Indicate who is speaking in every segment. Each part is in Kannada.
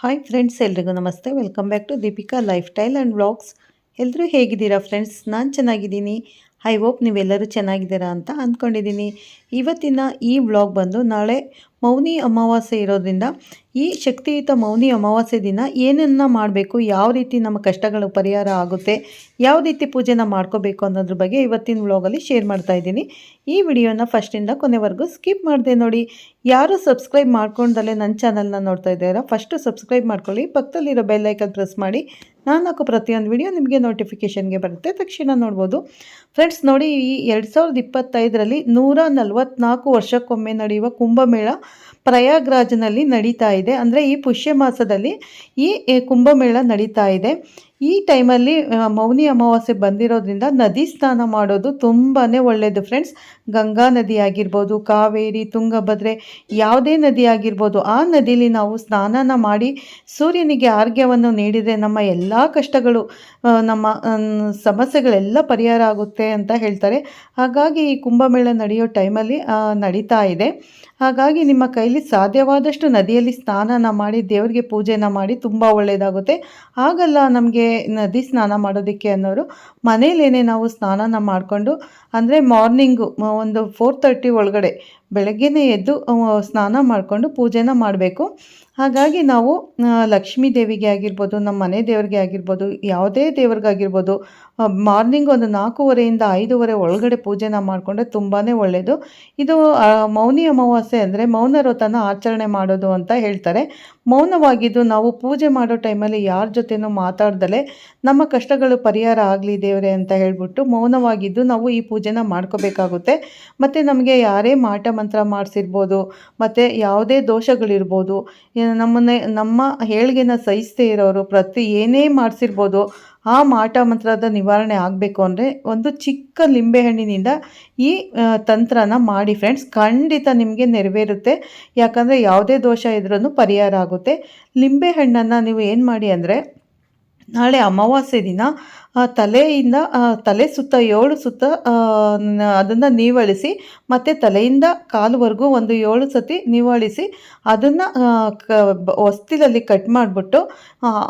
Speaker 1: ಹಾಯ್ ಫ್ರೆಂಡ್ಸ್ ಎಲ್ರಿಗೂ ನಮಸ್ತೆ. Welcome back to Deepika lifestyle and vlogs ಎಲ್ಲರೂ ಹೇಗಿದ್ದೀರಾ ಫ್ರೆಂಡ್ಸ್ ನಾನು ಚೆನ್ನಾಗಿದ್ದೀನಿ. ಐ ಹೋಪ್ ನೀವೆಲ್ಲರೂ ಚೆನ್ನಾಗಿದ್ದೀರಾ ಅಂತ ಅಂದ್ಕೊಂಡಿದ್ದೀನಿ. ಇವತ್ತಿನ ಈ ವ್ಲಾಗ್ ಬಂದು ನಾಳೆ ಮೌನಿ ಅಮಾವಾಸ್ಯೆ ಇರೋದ್ರಿಂದ ಈ ಶಕ್ತಿಯುತ ಮೌನಿ ಅಮಾವಾಸ್ಯೆ ದಿನ ಏನನ್ನ ಮಾಡಬೇಕು, ಯಾವ ರೀತಿ ನಮ್ಮ ಕಷ್ಟಗಳು ಪರಿಹಾರ ಆಗುತ್ತೆ, ಯಾವ ರೀತಿ ಪೂಜೆನ ಮಾಡ್ಕೋಬೇಕು ಅನ್ನೋದ್ರ ಬಗ್ಗೆ ಇವತ್ತಿನ ವ್ಲಾಗಲ್ಲಿ ಶೇರ್ ಮಾಡ್ತಾ ಇದ್ದೀನಿ. ಈ ವಿಡಿಯೋನ ಫಸ್ಟಿಂದ ಕೊನೆವರೆಗೂ ಸ್ಕಿಪ್ ಮಾಡಿದೆ ನೋಡಿ. ಯಾರು ಸಬ್ಸ್ಕ್ರೈಬ್ ಮಾಡ್ಕೊಂಡಲ್ಲೇ ನನ್ನ ಚಾನಲ್ನ ನೋಡ್ತಾ ಇದ್ದಾರಾ ಫಸ್ಟು ಸಬ್ಸ್ಕ್ರೈಬ್ ಮಾಡ್ಕೊಳ್ಳಿ, ಪಕ್ಕದಲ್ಲಿರೋ ಬೆಲ್ ಐಕನ್ ಪ್ರೆಸ್ ಮಾಡಿ. ನಾನು ಹಾಕೋ ಪ್ರತಿಯೊಂದು ವಿಡಿಯೋ ನಿಮಗೆ ನೋಟಿಫಿಕೇಷನ್ಗೆ ಬರುತ್ತೆ. ತಕ್ಷಣ ನೋಡ್ಬೋದು. ಫ್ರೆಂಡ್ಸ್ ನೋಡಿ ಈ ಎರಡು ಸಾವಿರದ ಇಪ್ಪತ್ತೈದರಲ್ಲಿ ನೂರ ನಲವತ್ನಾಲ್ಕು ವರ್ಷಕ್ಕೊಮ್ಮೆ ನಡೆಯುವ ಕುಂಭಮೇಳ ಪ್ರಯಾಗ್ರಾಜ್ನಲ್ಲಿ ನಡೀತಾ ಇದೆ. ಅಂದರೆ ಈ ಪುಷ್ಯ ಮಾಸದಲ್ಲಿ ಈ ಕುಂಭಮೇಳ ನಡೀತಾ ಇದೆ. ಈ ಟೈಮಲ್ಲಿ ಮೌನಿ ಅಮಾವಾಸ್ಯೆ ಬಂದಿರೋದ್ರಿಂದ ನದಿ ಸ್ನಾನ ಮಾಡೋದು ತುಂಬಾ ಒಳ್ಳೆಯದು ಫ್ರೆಂಡ್ಸ್. ಗಂಗಾ ನದಿ ಆಗಿರ್ಬೋದು, ಕಾವೇರಿ, ತುಂಗಭದ್ರೆ ಯಾವುದೇ ನದಿ ಆಗಿರ್ಬೋದು, ಆ ನದಿಯಲ್ಲಿ ನಾವು ಸ್ನಾನನ ಮಾಡಿ ಸೂರ್ಯನಿಗೆ ಆರೋಗ್ಯವನ್ನು ನೀಡಿದರೆ ನಮ್ಮ ಎಲ್ಲ ಕಷ್ಟಗಳು ನಮ್ಮ ಸಮಸ್ಯೆಗಳೆಲ್ಲ ಪರಿಹಾರ ಆಗುತ್ತೆ ಅಂತ ಹೇಳ್ತಾರೆ. ಹಾಗಾಗಿ ಈ ಕುಂಭಮೇಳ ನಡೆಯೋ ಟೈಮಲ್ಲಿ ನಡೀತಾ ಇದೆ. ಹಾಗಾಗಿ ನಿಮ್ಮ ಕೈಲಿ ಸಾಧ್ಯವಾದಷ್ಟು ನದಿಯಲ್ಲಿ ಸ್ನಾನನ ಮಾಡಿ ದೇವರಿಗೆ ಪೂಜೆನ ಮಾಡಿ ತುಂಬ ಒಳ್ಳೆಯದಾಗುತ್ತೆ ಆಗಲ್ಲ ನಮಗೆ ನದಿ ಸ್ನಾನ ಮಾಡೋದಕ್ಕೆ ಅನ್ನೋರು ಮನೇಲೇನೆ ನಾವು ಸ್ನಾನನ ಮಾಡಿಕೊಂಡು ಅಂದರೆ ಮಾರ್ನಿಂಗು ಒಂದು ಫೋರ್ ತರ್ಟಿ ಒಳಗಡೆ ಬೆಳಗ್ಗೆನೇ ಎದ್ದು ಸ್ನಾನ ಮಾಡಿಕೊಂಡು ಪೂಜೆನ ಮಾಡಬೇಕು. ಹಾಗಾಗಿ ನಾವು ಲಕ್ಷ್ಮೀ ದೇವಿಗೆ ಆಗಿರ್ಬೋದು, ನಮ್ಮ ಮನೆ ದೇವರಿಗೆ ಆಗಿರ್ಬೋದು, ಯಾವುದೇ ದೇವ್ರಿಗಾಗಿರ್ಬೋದು ಮಾರ್ನಿಂಗ್ ಒಂದು ನಾಲ್ಕೂವರೆಯಿಂದ ಐದೂವರೆ ಒಳಗಡೆ ಪೂಜೆನ ಮಾಡಿಕೊಂಡ್ರೆ ತುಂಬಾ ಒಳ್ಳೆಯದು ಇದು ಮೌನಿ ಅಮಾವಾಸ್ಯೆ ಅಂದರೆ ಮೌನ ವ್ರತನ ಆಚರಣೆ ಮಾಡೋದು ಅಂತ ಹೇಳ್ತಾರೆ. ಮೌನವಾಗಿದ್ದು ನಾವು ಪೂಜೆ ಮಾಡೋ ಟೈಮಲ್ಲಿ ಯಾರ ಜೊತೆನೂ ಮಾತಾಡ್ದಲೇ ನಮ್ಮ ಕಷ್ಟಗಳು ಪರಿಹಾರ ಆಗಲಿ ದೇವರೇ ಅಂತ ಹೇಳ್ಬಿಟ್ಟು ಮೌನವಾಗಿದ್ದು ನಾವು ಈ ಪೂಜೆನ ಮಾಡ್ಕೋಬೇಕಾಗುತ್ತೆ. ಮತ್ತು ನಮಗೆ ಯಾರೇ ಮಾಟ ಮಂತ್ರ ಮಾಡಿಸಿರ್ಬೋದು, ಮತ್ತು ಯಾವುದೇ ದೋಷಗಳಿರ್ಬೋದು ನಮ್ಮನ್ನೇ, ನಮ್ಮ ಏಳ್ಗೆನ ಸಹಿಸದೇ ಇರೋರು ಪ್ರತಿ ಏನೇ ಮಾಡಿಸಿರ್ಬೋದು, ಆ ಮಾಟ ಮಂತ್ರದ ನಿವಾರಣೆ ಆಗಬೇಕು ಅಂದರೆ ಒಂದು ಚಿಕ್ಕ ಲಿಂಬೆಹಣ್ಣಿನಿಂದ ಈ ತಂತ್ರನ ಮಾಡಿ ಫ್ರೆಂಡ್ಸ್ ಖಂಡಿತ ನಿಮಗೆ ನೆರವೇರುತ್ತೆ. ಯಾಕಂದರೆ ಯಾವುದೇ ದೋಷ ಇದ್ರೂ ಪರಿಹಾರ ಆಗುತ್ತೆ. ಲಿಂಬೆಹಣ್ಣನ್ನು ನೀವು ಏನು ಮಾಡಿ ಅಂದರೆ, ನಾಳೆ ಅಮಾವಾಸ್ಯೆ ದಿನ ಆ, ತಲೆಯಿಂದ ತಲೆ ಸುತ್ತ ಏಳು ಸುತ್ತ ಅದನ್ನು ನೀವಳಿಸಿ ಮತ್ತು ತಲೆಯಿಂದ ಕಾಲುವರೆಗೂ ಒಂದು ಏಳು ಸತಿ ನೀವಳಿಸಿ ಅದನ್ನು ಹೊಸ್ತಿಲಲ್ಲಿ ಕಟ್ ಮಾಡಿಬಿಟ್ಟು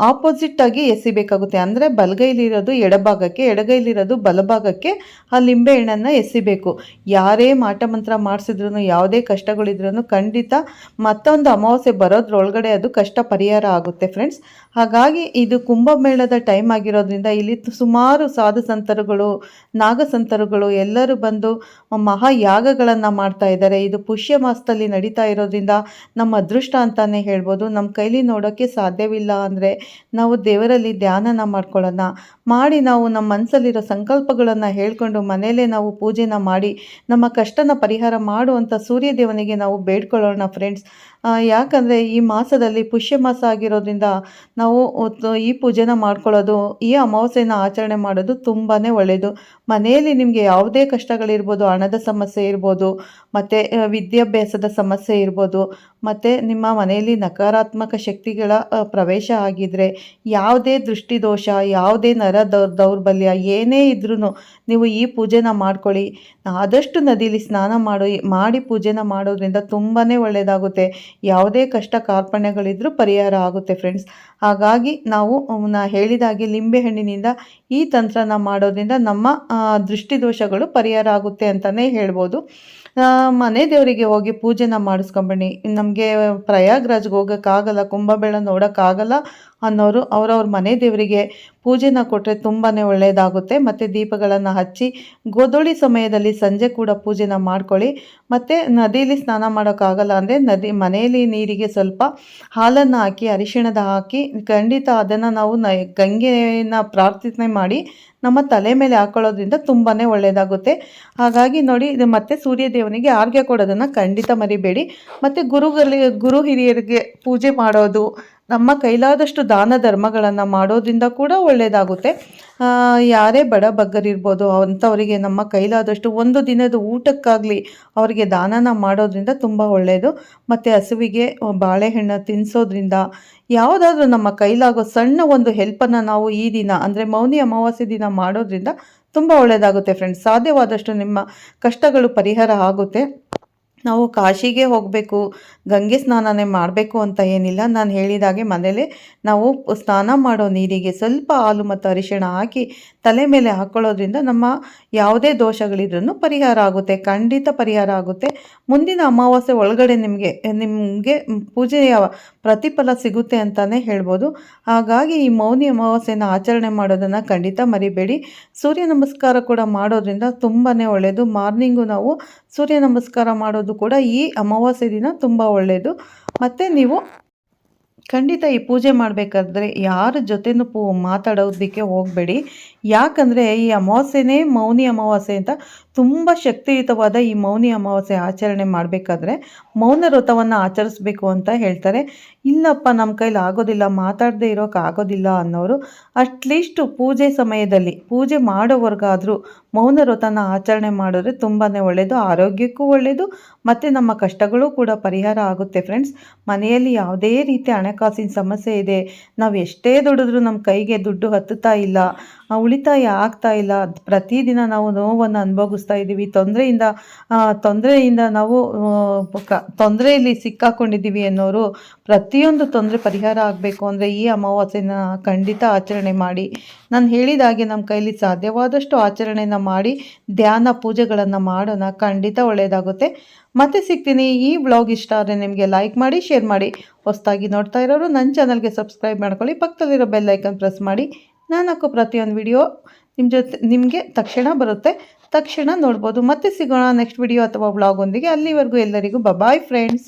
Speaker 1: ಆಪೋಸಿಟ್ಟಾಗಿ ಎಸಿಬೇಕಾಗುತ್ತೆ. ಅಂದರೆ ಬಲಗೈಲಿರೋದು ಎಡಭಾಗಕ್ಕೆ ಎಡಗೈಲಿರೋದು ಬಲಭಾಗಕ್ಕೆ ಆ ಲಿಂಬೆ ಲಿಂಬೆಹಣ್ಣನ್ನು ಎಸಿಬೇಕು. ಯಾರೇ ಮಾಟ ಮಂತ್ರ ಮಾಡಿಸಿದ್ರು ಯಾವುದೇ ಕಷ್ಟಗಳಿದ್ರೂ ಖಂಡಿತ ಮತ್ತೊಂದು ಅಮಾವಾಸ್ಯೆ ಬರೋದ್ರೊಳಗಡೆ ಅದು ಕಷ್ಟ ಪರಿಹಾರ ಆಗುತ್ತೆ ಫ್ರೆಂಡ್ಸ್ ಹಾಗಾಗಿ ಇದು ಕುಂಭಮೇಳದ ಟೈಮ್ ಆಗಿರೋದ್ರಿಂದ ಇಲ್ಲಿ ಸುಮಾರು ಸಾಧು ಸಂತರುಗಳು ನಾಗಸಂತರುಗಳು ಎಲ್ಲರೂ ಬಂದು ಮಹಾಯಾಗಗಳನ್ನು ಮಾಡ್ತಾ ಇದ್ದಾರೆ. ಇದು ಪುಷ್ಯ ಮಾಸದಲ್ಲಿ ನಡೀತಾ ಇರೋದ್ರಿಂದ ನಮ್ಮ ಅದೃಷ್ಟ ಅಂತಾನೆ ಹೇಳ್ಬೋದು. ನಮ್ಮ ಕೈಲಿ ನೋಡೋಕ್ಕೆ ಸಾಧ್ಯವಿಲ್ಲ ಅಂದರೆ ನಾವು ದೇವರಲ್ಲಿ ಧ್ಯಾನನ ಮಾಡ್ಕೊಳ್ಳೋಣ. ಮಾಡಿ ನಾವು ನಮ್ಮ ಮನಸ್ಸಲ್ಲಿರೋ ಸಂಕಲ್ಪಗಳನ್ನು ಹೇಳ್ಕೊಂಡು ಮನೆಯಲ್ಲೇ ನಾವು ಪೂಜೆನ ಮಾಡಿ ನಮ್ಮ ಕಷ್ಟನ ಪರಿಹಾರ ಮಾಡುವಂಥ ಸೂರ್ಯ ದೇವನಿಗೆ ನಾವು ಬೇಡ್ಕೊಳ್ಳೋಣ ಫ್ರೆಂಡ್ಸ್ ಯಾಕಂದರೆ ಈ ಮಾಸದಲ್ಲಿ ಪುಷ್ಯ ಮಾಸ ಆಗಿರೋದ್ರಿಂದ ನಾವು ಈ ಪೂಜೆನ ಮಾಡ್ಕೊಳ್ಳೋದು, ಈ ಅಮಾವಾಸ್ಯೆನ ಆಚರಣೆ ಮಾಡೋದು ತುಂಬಾ ಒಳ್ಳೆಯದು ಮನೆಯಲ್ಲಿ ನಿಮಗೆ ಯಾವುದೇ ಕಷ್ಟಗಳಿರ್ಬೋದು, ಹಣದ ಸಮಸ್ಯೆ ಇರ್ಬೋದು, ಮತ್ತು ವಿದ್ಯಾಭ್ಯಾಸದ ಸಮಸ್ಯೆ ಇರ್ಬೋದು, ಮತ್ತು ನಿಮ್ಮ ಮನೆಯಲ್ಲಿ ನಕಾರಾತ್ಮಕ ಶಕ್ತಿಗಳ ಪ್ರವೇಶ ಆಗಿದ್ದರೆ ಯಾವುದೇ ದೃಷ್ಟಿದೋಷ, ಯಾವುದೇ ನರ ದೌರ್, ದೌರ್ಬಲ್ಯ ಏನೇ ಇದ್ರೂ ನೀವು ಈ ಪೂಜೆನ ಮಾಡ್ಕೊಳ್ಳಿ. ಆದಷ್ಟು ನದಿಲಿ ಸ್ನಾನ ಮಾಡಿ ಮಾಡಿ ಪೂಜೆನ ಮಾಡೋದ್ರಿಂದ ತುಂಬಾ ಒಳ್ಳೆಯದಾಗುತ್ತೆ ಯಾವುದೇ ಕಷ್ಟ ಕಾರ್ಪಣ್ಯಗಳಿದ್ರೂ ಪರಿಹಾರ ಆಗುತ್ತೆ ಫ್ರೆಂಡ್ಸ್ ಹಾಗಾಗಿ ನಾವು, ನಾ ಹೇಳಿದಾಗೆ ಲಿಂಬೆಹಣ್ಣಿನಿಂದ ಈ ತಂತ್ರನ ಮಾಡೋದ್ರಿಂದ ನಮ್ಮ ದೃಷ್ಟಿದೋಷಗಳು ಪರಿಹಾರ ಆಗುತ್ತೆ ಅಂತಲೇ ಹೇಳ್ಬೋದು. ಮನೆ ದೇವರಿಗೆ ಹೋಗಿ ಪೂಜೆನ ಮಾಡಿಸ್ಕೊಂಬನ್ನಿ. ನಮಗೆ ಪ್ರಯಾಗ್ರಾಜ್ಗೆ ಹೋಗೋಕ್ಕಾಗಲ್ಲ ಕುಂಭಮೇಳ ನೋಡೋಕ್ಕಾಗಲ್ಲ ಅನ್ನೋರು ಅವರವ್ರ ಮನೆ ದೇವರಿಗೆ ಪೂಜೆನ ಕೊಟ್ಟರೆ ತುಂಬಾ ಒಳ್ಳೆಯದಾಗುತ್ತೆ ಮತ್ತು ದೀಪಗಳನ್ನು ಹಚ್ಚಿ ಗೋದೋಳಿ ಸಮಯದಲ್ಲಿ ಸಂಜೆ ಕೂಡ ಪೂಜೆನ ಮಾಡ್ಕೊಳ್ಳಿ. ಮತ್ತು ನದಿಯಲ್ಲಿ ಸ್ನಾನ ಮಾಡೋಕ್ಕಾಗಲ್ಲ ಅಂದರೆ ನದಿ ಮನೆಯಲ್ಲಿ ನೀರಿಗೆ ಸ್ವಲ್ಪ ಹಾಲನ್ನು ಹಾಕಿ, ಅರಿಶಿಣದ ಹಾಕಿ ಖಂಡಿತ ಅದನ್ನು ನಾವು ನ, ಗಂಗೆನ ಪ್ರಾರ್ಥನೆ ಮಾಡಿ ನಮ್ಮ ತಲೆ ಮೇಲೆ ಹಾಕೊಳ್ಳೋದ್ರಿಂದ ತುಂಬಾ ಒಳ್ಳೆಯದಾಗುತ್ತೆ ಹಾಗಾಗಿ ನೋಡಿ, ಇದು ಮತ್ತೆ ಸೂರ್ಯ ದೇವನಿಗೆ ಆರ್ಘ್ಯ ಕೊಡೋದನ್ನು ಖಂಡಿತ ಮರಿಬೇಡಿ. ಮತ್ತು ಗುರುಗಳಿಗೆ ಗುರು ಹಿರಿಯರಿಗೆ ಪೂಜೆ ಮಾಡೋದು ನಮ್ಮ ಕೈಲಾದಷ್ಟು ದಾನ ಧರ್ಮಗಳನ್ನು ಮಾಡೋದ್ರಿಂದ ಕೂಡ ಒಳ್ಳೆಯದಾಗುತ್ತೆ ಯಾರೇ ಬಡ ಬಗ್ಗರಿರ್ಬೋದು, ಅಂಥವರಿಗೆ ನಮ್ಮ ಕೈಲಾದಷ್ಟು ಒಂದು ದಿನದ ಊಟಕ್ಕಾಗಲಿ ಅವರಿಗೆ ದಾನನ ಮಾಡೋದ್ರಿಂದ ತುಂಬ ಒಳ್ಳೆಯದು ಮತ್ತು ಹಸುವಿಗೆ ಬಾಳೆಹಣ್ಣು ತಿನ್ನಿಸೋದ್ರಿಂದ ಯಾವುದಾದ್ರೂ ನಮ್ಮ ಕೈಲಾಗೋ ಸಣ್ಣ ಒಂದು ಹೆಲ್ಪನ್ನು ನಾವು ಈ ದಿನ, ಅಂದರೆ ಮೌನಿ ಅಮಾವಾಸ್ಯೆ ದಿನ ಮಾಡೋದ್ರಿಂದ ತುಂಬ ಒಳ್ಳೆಯದಾಗುತ್ತೆ ಫ್ರೆಂಡ್ಸ್ ಸಾಧ್ಯವಾದಷ್ಟು ನಿಮ್ಮ ಕಷ್ಟಗಳು ಪರಿಹಾರ ಆಗುತ್ತೆ. ನಾವು ಕಾಶಿಗೆ ಹೋಗಬೇಕು, ಗಂಗೆ ಸ್ನಾನನೇ ಮಾಡಬೇಕು ಅಂತ ಏನಿಲ್ಲ. ನಾನು ಹೇಳಿದಾಗೆ ಮನೇಲೇ ನಾವು ಸ್ನಾನ ಮಾಡೋ ನೀರಿಗೆ ಸ್ವಲ್ಪ ಹಾಲು ಮತ್ತು ಅರಿಶಿಣ ಹಾಕಿ ತಲೆ ಮೇಲೆ ಹಾಕ್ಕೊಳ್ಳೋದ್ರಿಂದ ನಮ್ಮ ಯಾವುದೇ ದೋಷಗಳಿದ್ರೂ ಪರಿಹಾರ ಆಗುತ್ತೆ, ಖಂಡಿತ ಪರಿಹಾರ ಆಗುತ್ತೆ. ಮುಂದಿನ ಅಮಾವಾಸ್ಯೆ ಒಳಗಡೆ ನಿಮಗೆ ನಿಮಗೆ ಪೂಜೆಯ ಪ್ರತಿಫಲ ಸಿಗುತ್ತೆ ಅಂತಲೇ ಹೇಳ್ಬೋದು. ಹಾಗಾಗಿ ಈ ಮೌನಿ ಅಮಾವಾಸ್ಯೆನ ಆಚರಣೆ ಮಾಡೋದನ್ನು ಖಂಡಿತ ಮರಿಬೇಡಿ. ಸೂರ್ಯ ನಮಸ್ಕಾರ ಕೂಡ ಮಾಡೋದ್ರಿಂದ ತುಂಬಾ ಒಳ್ಳೆಯದು ಮಾರ್ನಿಂಗು ನಾವು ಸೂರ್ಯ ನಮಸ್ಕಾರ ಮಾಡೋದು ಕೂಡ ಈ ಅಮಾವಾಸ್ಯೆ ದಿನ ತುಂಬ ಒಳ್ಳೆಯದು ಮತ್ತು ನೀವು ಖಂಡಿತ ಈ ಪೂಜೆ ಮಾಡಬೇಕಾದ್ರೆ ಯಾರ ಜೊತೆನೂ ಪೂ ಮಾತಾಡೋದಕ್ಕೆ ಹೋಗಬೇಡಿ. ಯಾಕಂದರೆ ಈ ಅಮಾವಾಸ್ಯೆನೇ ಮೌನಿ ಅಮಾವಾಸ್ಯೆ ಅಂತ ತುಂಬ ಶಕ್ತಿಯುತವಾದ ಈ ಮೌನಿ ಅಮಾವಾಸ್ಯೆ ಆಚರಣೆ ಮಾಡಬೇಕಾದ್ರೆ ಮೌನ ವ್ರತವನ್ನು ಆಚರಿಸ್ಬೇಕು ಅಂತ ಹೇಳ್ತಾರೆ. ಇಲ್ಲಪ್ಪ ನಮ್ಮ ಕೈಲಿ ಆಗೋದಿಲ್ಲ, ಮಾತಾಡದೇ ಇರೋಕೆ ಆಗೋದಿಲ್ಲ ಅನ್ನೋರು ಅಟ್ಲೀಸ್ಟ್ ಪೂಜೆ ಸಮಯದಲ್ಲಿ, ಪೂಜೆ ಮಾಡೋವರೆಗಾದರೂ ಮೌನ ವ್ರತನ ಆಚರಣೆ ಮಾಡಿದ್ರೆ ತುಂಬಾ ಒಳ್ಳೆಯದು ಆರೋಗ್ಯಕ್ಕೂ ಒಳ್ಳೆಯದು ಮತ್ತು ನಮ್ಮ ಕಷ್ಟಗಳು ಕೂಡ ಪರಿಹಾರ ಆಗುತ್ತೆ ಫ್ರೆಂಡ್ಸ್. ಮನೆಯಲ್ಲಿ ಯಾವುದೇ ರೀತಿ ಹಣಕಾಸಿನ ಸಮಸ್ಯೆ ಇದೆ, ನಾವು ಎಷ್ಟೇ ದುಡಿದ್ರೂ ನಮ್ಮ ಕೈಗೆ ದುಡ್ಡು ಹತ್ತುತ್ತಾ ಇಲ್ಲ ಉಳಿತಾಯ ಆಗ್ತಾ ಇಲ್ಲ. ಪ್ರತಿದಿನ ನಾವು ನೋವನ್ನು ಅನುಭವಿಸ್ತಾ ಇದ್ದೀವಿ. ತೊಂದರೆಯಿಂದ ತೊಂದರೆಯಿಂದ ನಾವು ತೊಂದರೆಯಲ್ಲಿ ಸಿಕ್ಕಾಕೊಂಡಿದ್ದೀವಿ ಅನ್ನೋರು ಪ್ರತಿಯೊಂದು ತೊಂದರೆ ಪರಿಹಾರ ಆಗಬೇಕು ಅಂದರೆ ಈ ಅಮಾವಾಸ್ಯೆನ ಖಂಡಿತ ಆಚರಣೆ ಮಾಡಿ. ನಾನು ಹೇಳಿದ ಹಾಗೆ ನಮ್ಮ ಕೈಲಿ ಸಾಧ್ಯವಾದಷ್ಟು ಆಚರಣೆನ ಮಾಡಿ, ಧ್ಯಾನ ಪೂಜೆಗಳನ್ನು ಮಾಡೋಣ. ಖಂಡಿತ ಒಳ್ಳೆಯದಾಗುತ್ತೆ ಮತ್ತೆ ಸಿಗ್ತೀನಿ. ಈ ಬ್ಲಾಗ್ ಇಷ್ಟ ಆದರೆ ನಿಮಗೆ ಲೈಕ್ ಮಾಡಿ, ಶೇರ್ ಮಾಡಿ. ಹೊಸದಾಗಿ ನೋಡ್ತಾ ಇರೋರು ನನ್ನ ಚಾನಲ್ಗೆ ಸಬ್ಸ್ಕ್ರೈಬ್ ಮಾಡ್ಕೊಳ್ಳಿ. ಪಕ್ಕದಲ್ಲಿರೋ ಬೆಲ್ ಪ್ರೆಸ್ ಮಾಡಿ. ನಾನು ಹಾಕೋ ಪ್ರತಿಯೊಂದು ವಿಡಿಯೋ ನಿಮ್ಮ ಜೊತೆ ನಿಮಗೆ ತಕ್ಷಣ ಬರುತ್ತೆ. ತಕ್ಷಣ ನೋಡ್ಬೋದು. ಮತ್ತೆ ಸಿಗೋಣ ನೆಕ್ಸ್ಟ್ ವಿಡಿಯೋ ಅಥವಾ ಬ್ಲಾಗೊಂದಿಗೆ ಅಲ್ಲಿವರೆಗೂ ಎಲ್ಲರಿಗೂ ಬಬಾಯ್ ಫ್ರೆಂಡ್ಸ್